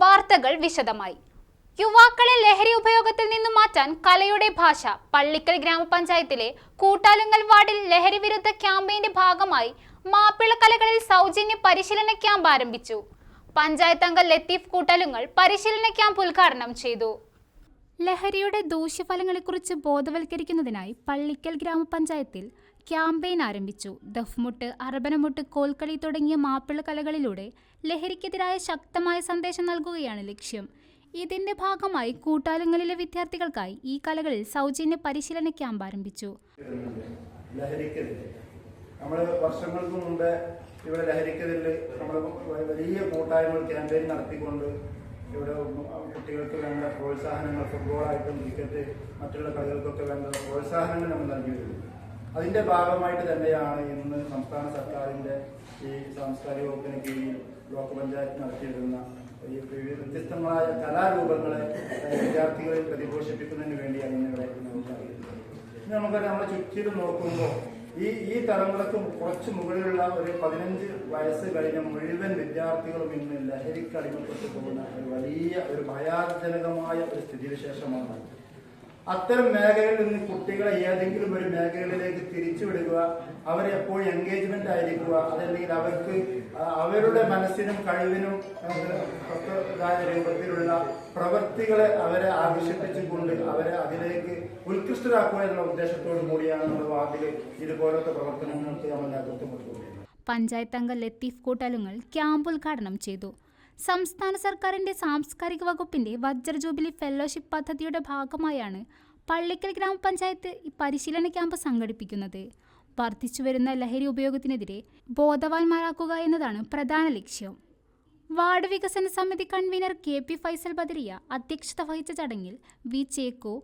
വാർത്തകൾ വിശദമായി. യുവാക്കളെ ലഹരി ഉപയോഗത്തിൽ നിന്ന് മാറ്റാൻ കലയുടെ ഭാഷ പള്ളിക്കൽ ഗ്രാമപഞ്ചായത്തിലെ കൂട്ടാലുങ്ങൽ വാർഡിൽ ലഹരി വിരുദ്ധ ക്യാമ്പയിന്റെ ഭാഗമായി മാപ്പിള കലകളിൽ സൗജന്യ പരിശീലന ക്യാമ്പ് ആരംഭിച്ചു. പഞ്ചായത്ത് അംഗം ലത്തീഫ് കൂട്ടാലുങ്ങൾ പരിശീലന ക്യാമ്പ് ഉദ്ഘാടനം ചെയ്തു. ലഹരിയുടെ ദൂഷ്യഫലങ്ങളെക്കുറിച്ച് ബോധവൽക്കരിക്കുന്നതിനായി പള്ളിക്കൽ ഗ്രാമപഞ്ചായത്തിൽ ക്യാമ്പയിൻ ആരംഭിച്ചു. ദഫ്മുട്ട് അറബനമുട്ട് കോൽക്കളി തുടങ്ങിയ മാപ്പിള കലകളിലൂടെ ലഹരിക്കെതിരായ ശക്തമായ സന്ദേശം നൽകുകയാണ് ലക്ഷ്യം. ഇതിന്റെ ഭാഗമായി കൂട്ടാലങ്ങളിലെ വിദ്യാർത്ഥികൾക്കായി ഈ കലകളിൽ സൗജന്യ പരിശീലന ക്യാമ്പ് ആരംഭിച്ചു. നമ്മൾ വർഷങ്ങൾക്ക് മുമ്പേ ഇവിടെ ലഹരിക്കെതിരെ നമ്മൾ വലിയ കൂട്ടായ്മകൾ ക്യാമ്പയിൻ നടത്തിക്കൊണ്ട് ഇവിടെ കുട്ടികൾക്ക് വേണ്ട പ്രോത്സാഹനങ്ങൾ ഫുട്ബോളായിട്ടും ക്രിക്കറ്റ് മറ്റുള്ള കളികൾക്കൊക്കെ വേണ്ട പ്രോത്സാഹനങ്ങൾ നമ്മൾ നൽകി വരുന്നു അതിന്റെ ഭാഗമായിട്ട് തന്നെയാണ് ഇന്ന് സംസ്ഥാന സർക്കാരിന്റെ ഈ സാംസ്കാരിക വകുപ്പിന് കീഴിൽ ബ്ലോക്ക് പഞ്ചായത്ത് നടത്തിയിരുന്ന ഈ വ്യത്യസ്തങ്ങളായ കലാരൂപങ്ങളെ വിദ്യാർത്ഥികളെ വിദ്യാർത്ഥികളിൽ പ്രതിപോഷിപ്പിക്കുന്നതിന് വേണ്ടിയാണ് ഇന്ന് ഇവിടെ നമുക്കറിയുന്നത് നമുക്ക് നമ്മുടെ ചുറ്റിലും നോക്കുമ്പോൾ ഈ ഈ തലമുറയ്ക്ക് കുറച്ച് മുകളിലുള്ള ഒരു പതിനഞ്ച് വയസ്സ് കഴിഞ്ഞ മുഴുവൻ വിദ്യാർത്ഥികളും ഇന്ന് ലഹരിക്ക് അടിമപ്പെട്ടു പോകുന്ന ഒരു വലിയ ഒരു ഭയാജനകമായ ഒരു സ്ഥിതിവിശേഷമാണ്. അത്തരം മേഖലയിൽ നിന്ന് കുട്ടികളെ ഏതെങ്കിലും ഒരു മേഖലയിലേക്ക് തിരിച്ചുവിടുക അവരെ എപ്പോഴും എൻഗേജ്മെന്റ് ആയിരിക്കുക അതല്ലെങ്കിൽ അവർക്ക് അവരുടെ മനസ്സിനും കഴിവിനും ഒത്തതായ രൂപത്തിലുള്ള പ്രവൃത്തികളെ അവരെ ആകർഷിപ്പിച്ചുകൊണ്ട് അവരെ അതിലേക്ക് ഉത്കൃഷ്ടരാക്കുക എന്നുള്ള ഉദ്ദേശത്തോടു കൂടിയാണ് നമ്മുടെ വാർഡിൽ ഇതുപോലത്തെ പ്രവർത്തനങ്ങൾക്ക് നമ്മൾ നേതൃത്വം കൊടുക്കുന്നത് പഞ്ചായത്ത് അംഗം ലത്തീഫ് കൂട്ടലുങ്ങൾ ക്യാമ്പ് ഉദ്ഘാടനം ചെയ്തു. സംസ്ഥാന സർക്കാരിന്റെ സാംസ്കാരിക വകുപ്പിന്റെ വജ്ര ജൂബിലി ഫെലോഷിപ്പ് പദ്ധതിയുടെ ഭാഗമായാണ് പള്ളിക്കൽ ഗ്രാമപഞ്ചായത്ത് ഈ പരിശീലന ക്യാമ്പ് സംഘടിപ്പിക്കുന്നത്. വർദ്ധിച്ചുവരുന്ന ലഹരി ഉപയോഗത്തിനെതിരെ ബോധവാന്മാരാക്കുക എന്നതാണ് പ്രധാന ലക്ഷ്യം. വാർഡ് വികസന സമിതി convener K P Faisal Badariya അധ്യക്ഷത വഹിച്ച ചടങ്ങിൽ V Chekko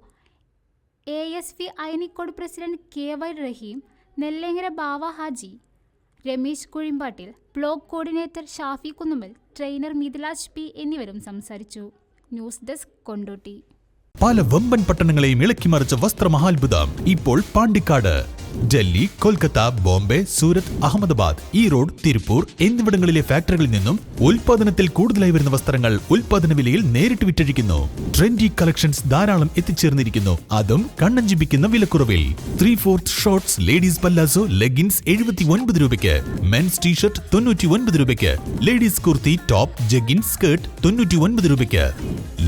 A S V Ayanikode president K Y Raheem Nellengara Bava Haji Ramesh Kuzhimpattil block coordinator Shafi Kunnumal trainer Mithilaj P എന്നിവരും സംസാരിച്ചു. News desk Kondotty. പല വമ്പൻ പട്ടണങ്ങളെയും ഇളക്കിമറിച്ച വസ്ത്രമഹാത്ഭുതം ഇപ്പോൾ പാണ്ടിക്കാട്. ഡൽഹി കൊൽക്കത്ത ബോംബെ സൂരത് അഹമ്മദാബാദ് ഈറോഡ് തിരുപ്പൂർ എന്നിവിടങ്ങളിലെ ഫാക്ടറികളിൽ നിന്നും ഉൽപാദനത്തിൽ കൂടുതലായി വരുന്ന വസ്ത്രങ്ങൾ ഉൽപാദന വിലയിൽ നേരിട്ട് വിറ്റഴിക്കുന്നു. ട്രെൻഡി കളക്ഷൻസ് ധാരാളം എത്തിച്ചേർന്നിരിക്കുന്നു. അതും കണ്ണഞ്ചിപ്പിക്കുന്ന വിലക്കുറവിൽ. Three fourth shorts ladies palazzo leggings എഴുപത്തി ഒൻപത് രൂപയ്ക്ക്. മെൻസ് ടീഷർട്ട് തൊണ്ണൂറ്റി ഒൻപത് രൂപയ്ക്ക്. Ladies kurti top jeggings skirt തൊണ്ണൂറ്റി ഒൻപത് രൂപയ്ക്ക്.